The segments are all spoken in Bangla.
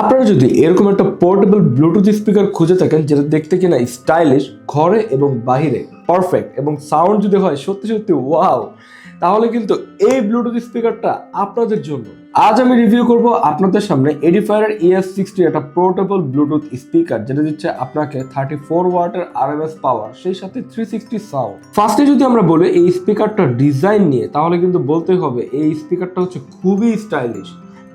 আপনারা যদি এরকম একটা পোর্টেবল ব্লুটুথ স্পিকার খুঁজে থাকেন, যেটা দেখতে কিনা স্টাইলিশ ঘরে এবং বাহিরে পারফেক্ট এবং সাউন্ড যদি হয় সত্যি সত্যি ওয়াও তাহলে কিন্তু এই ব্লুটুথ স্পিকারটা আপনাদের জন্য। আজ আমি রিভিউ করব আপনাদের সামনে এডিফায়ার ইএস সিক্সটি একটা পোর্টেবল ব্লুটুথ স্পিকার যেটা দিচ্ছে আপনাকে থার্টি ফোর ওয়াটের আরএমএস পাওয়ার সেই সাথে থ্রি সিক্সটি সাউন্ড ফার্স্টে যদি আমরা বলি এই স্পিকারটা ডিজাইন নিয়ে, তাহলে কিন্তু বলতেই হবে এই স্পিকারটা হচ্ছে খুবই স্টাইলিশ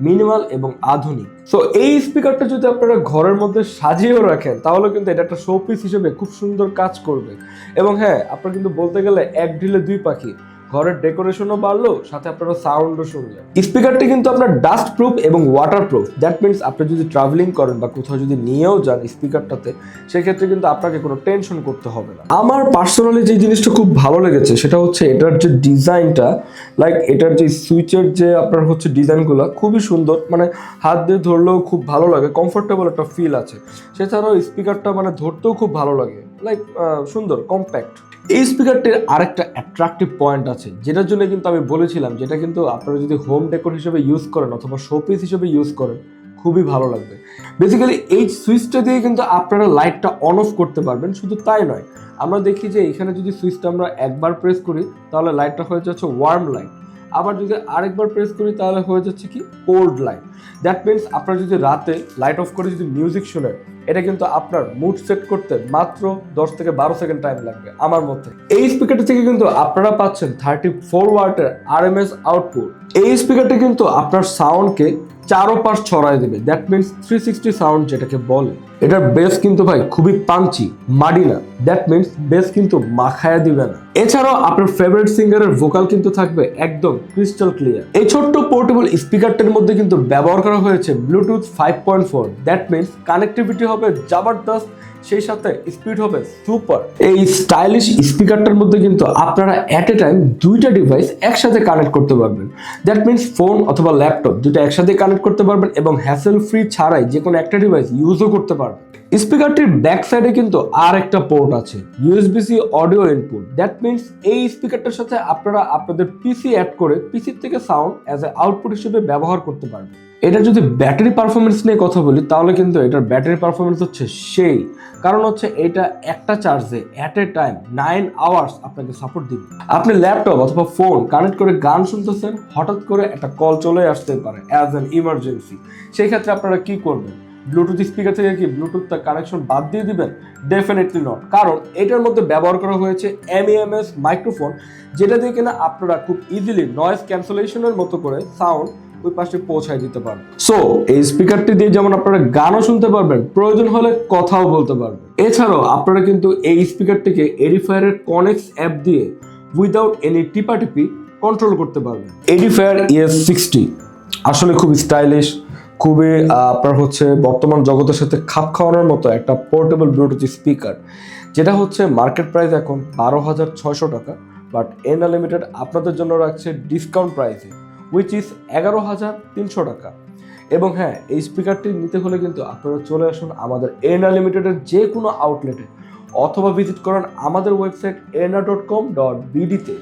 মিনিমাল এবং আধুনিক। সো এই স্পিকারটা যদি আপনারা ঘরের মধ্যে সাজিয়েও রাখেন, তাহলে কিন্তু এটা একটা শোপিস হিসেবে খুব সুন্দর কাজ করবে। এবং হ্যাঁ আপনার কিন্তু বলতে গেলে এক ঢিলে দুই পাখি। ঘরের ডেকোরেশনও বাড়লো, সাথে আপনারা সাউন্ডও শুনলেন। স্পিকারটি কিন্তু আপনার ডাস্ট প্রুফ এবং ওয়াটার প্রুফ দ্যাট মিনস আপনি যদি ট্রাভেলিং করেন বা কোথাও যদি নিয়েও যান স্পিকারটাতে, সেক্ষেত্রে কিন্তু আপনাকে কোনো টেনশন করতে হবে না। আমার পার্সোনালি যে জিনিসটা খুব ভালো লেগেছে, সেটা হচ্ছে এটার যে ডিজাইনটা লাইক এটার যে সুইচের যে আপনার হচ্ছে ডিজাইনগুলো খুবই সুন্দর। মানে হাত দিয়ে ধরলেও খুব ভালো লাগে কমফোর্টেবল একটা ফিল আছে। সেছাড়াও স্পিকারটা মানে ধরতেও খুব ভালো লাগে। লাইক সুন্দর কম্প্যাক্ট এই স্পিকারটির আরেকটা অ্যাট্রাকটিভ পয়েন্ট আছে, যেটার জন্য কিন্তু আমি বলেছিলাম, যেটা কিন্তু আপনারা যদি হোম ডেকোর হিসেবে ইউজ করেন অথবা শোপিস হিসেবে ইউজ করেন, খুবই ভালো লাগবে। বেসিক্যালি এই সুইচটা দিয়ে কিন্তু আপনারা লাইটটা অন অফ করতে পারবেন, শুধু তাই নয়। আমরা দেখি যে এখানে যদি সুইচটা আমরা একবার প্রেস করি, তাহলে লাইটটা হয়ে যাচ্ছে ওয়ার্ম লাইট আবার যদি আরেকবার প্রেস করি, তাহলে হয়ে যাচ্ছে কি কোল্ড লাইট দ্যাট মিনস আপনারা যদি রাতে লাইট অফ করে যদি মিউজিক শোনেন এটা কিন্তু আপনার মুড সেট করতে মাত্র দশ থেকে বারো সেকেন্ড টাইম লাগবে, আমার মধ্যে। এই স্পিকারটি থেকে কিন্তু আপনারা পাচ্ছেন থার্টি ফোর ওয়াটের আর এম এস আউটপুট এই স্পিকারটি কিন্তু আপনার সাউন্ডকে চারোপাশ ছড়াই দেবে। That means three sixty sound যেটাকে বলে। এটার বেস কিন্তু ভাই খুবই পাঞ্চি মাডি না। দ্যাট মিনস বেস কিন্তু মাখায়া দিবে না। এছাড়াও আপনার ফেভারিট সিঙ্গারের ভোকাল কিন্তু থাকবে একদম ক্রিস্টাল ক্লিয়ার এই ছোট্ট পোর্টেবল স্পিকারটির মধ্যে কিন্তু ব্যবহার করা হয়েছে Bluetooth five point four that means connectivity হবে জবরদস্ত, সেই সাথে স্পিড হবে সুপার এই স্টাইলিশ স্পিকারটার মধ্যে কিন্তু আপনারা অ্যাট এ টাইম দুইটা ডিভাইস একসাথে কানেক্ট করতে পারবেন। দ্যাট মিনস ফোন অথবা ল্যাপটপ দুটো একসাথে কানেক্ট করতে পারবেন এবং হ্যাসেল ফ্রি ছাড়াই যে কোনো একটা ডিভাইস ইউজও করতে পারবেন। স্পিকারটির ব্যাক সাইডে কিন্তু আর একটা পোর্ট আছে USB C audio input that means এই স্পিকারটার সাথে আপনারা আপনাদের পিসি অ্যাড করে পিসির থেকে সাউন্ড অ্যাজ এ আউটপুট হিসেবে ব্যবহার করতে পারবেন। এটা যদি ব্যাটারি পারফরমেন্স নিয়ে কথা বলি, তাহলে কিন্তু এটার ব্যাটারি পারফরমেন্স হচ্ছে সেই। কারণ হচ্ছে এটা একটা চার্জে at a time nine hours আপনাকে সাপোর্ট দিবে। আপনি ল্যাপটপ অথবা ফোন কানেক্ট করে গান শুনতেছেন, হঠাৎ করে একটা কল চলে আসতে পারে অ্যাজ অ্যান ইমার্জেন্সি সেই ক্ষেত্রে আপনারা কি করবেন? ব্লুটুথ স্পিকার থেকে কি ব্লুটুথ কানেকশন বাদ দিয়ে দিবেন? ডেফিনেটলি নট কারণ এটার মধ্যে ব্যবহার করা হয়েছে এমএএমএস মাইক্রোফোন যেটা দিয়ে কিনা আপনারা খুব ইজিলি নয়েজ ক্যান্সেলেশনের মতো করে সাউন্ড ওই পাশে পৌঁছায় দিতে পারবেন। সো এই স্পিকারটি দিয়ে যেমন আপনারা গানও শুনতে পারবেন, প্রয়োজন হলে কথাও বলতে পারবেন। এছাড়াও আপনারা কিন্তু এই স্পিকারটিকে এডিফায়ারের কনেক্স অ্যাপ দিয়ে উইদাউট এনি টিপাটিপি কন্ট্রোল করতে পারবেন। এডিফায়ার ইএস সিক্সটি আসলে খুব স্টাইলিশ খুবই আপনার হচ্ছে বর্তমান জগতের সাথে খাপ খাওয়ানোর মতো একটা পোর্টেবল ব্লুটুথ স্পিকার যেটা হচ্ছে মার্কেট প্রাইস এখন বারো হাজার ছয়শো টাকা বাট এন আনলিমিটেড আপনাদের জন্য রাখছে ডিসকাউন্ট প্রাইসে উইচ ইজ এগারো হাজার তিনশো টাকা। এবং হ্যাঁ এই স্পিকারটি নিতে হলে কিন্তু আপনারা চলে আসুন আমাদের এন আনলিমিটেডের যে কোনো আউটলেটে অথবা ভিজিট করেন আমাদের website Ena dot com dot বিডিতে